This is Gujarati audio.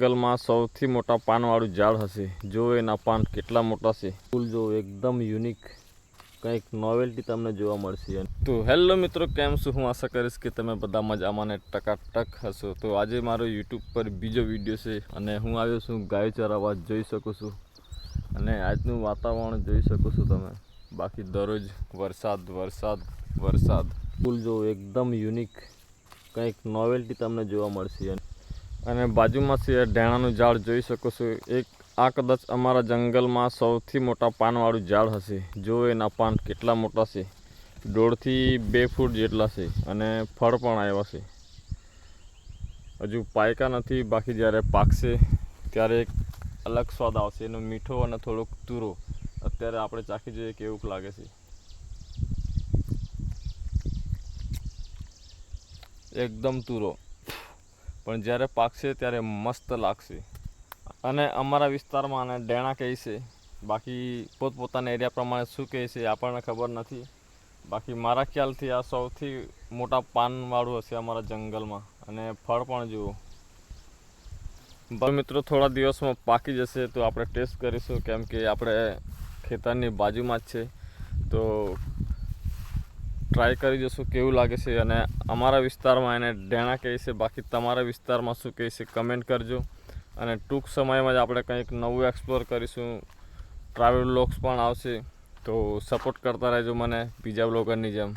જંગલમાં સૌથી મોટા પાનવાળું ઝાડ હશે. જો એના પાન કેટલા મોટા છે. ફૂલ જો એકદમ યુનિક કંઈક નોવેલ્ટી તમને જોવા મળશે. તો હેલો મિત્રો, કેમ છું? હું આશા કરીશ કે તમે બધા મજામાં ને ટકાટક હશો. તો આજે મારો યુટ્યુબ પર બીજો વીડિયો છે અને હું આવ્યો છું ગાય ચરાવવા જોઈ શકું છું. અને આજનું વાતાવરણ જોઈ શકો છો તમે. બાકી દરરોજ વરસાદ વરસાદ વરસાદ. ફૂલ જો એકદમ યુનિક કંઈક નોવેલ્ટી તમને જોવા મળશે. અને બાજુમાં છે, ઢેણાનું ઝાડ જોઈ શકો છો. એક, આ કદાચ અમારા જંગલમાં સૌથી મોટા પાનવાળું ઝાડ હશે. જો એના પાન કેટલા મોટા છે? દોઢથી બે ફૂટ જેટલા છે અને ફળ પણ આવ્યા છે. હજુ પાયકા નથી, બાકી જ્યારે પાકશે ત્યારે એક અલગ સ્વાદ આવશે. એનો મીઠો અને થોડોક તુરો. અત્યારે આપણે ચાખી જોઈએ કેવું લાગે છે. એકદમ તુરો. પણ જ્યારે પાકશે ત્યારે મસ્ત લાગશે. અને અમારા વિસ્તારમાં આને ડેણા કહે છે. બાકી પોતપોતાના એરિયા પ્રમાણે શું કહે છે આપણને ખબર નથી. બાકી મારા ખ્યાલથી આ સૌથી મોટા પાનવાળું હશે અમારા જંગલમાં. અને ફળ પણ જુઓ. પણ મિત્રો થોડા દિવસમાં પાકી જશે તો આપણે ટેસ્ટ કરીશું કેમ કે આપણે ખેતરની બાજુમાં જ છે. તો ટ્રાય કરી જોશું, કેવું લાગે છે અને અમારા વિસ્તારમાં એને ડેણા કહે છે, બાકી તમારા વિસ્તારમાં શું કહે છે કમેન્ટ કરજો. અને ટૂંક સમયમાં જ આપણે કંઈક નવું એક્સપ્લોર કરીશું. ટ્રાવેલ બ્લોગ્સ પણ આવશે, તો સપોર્ટ કરતા રહેજો મને, બીજા બ્લોગરની જેમ.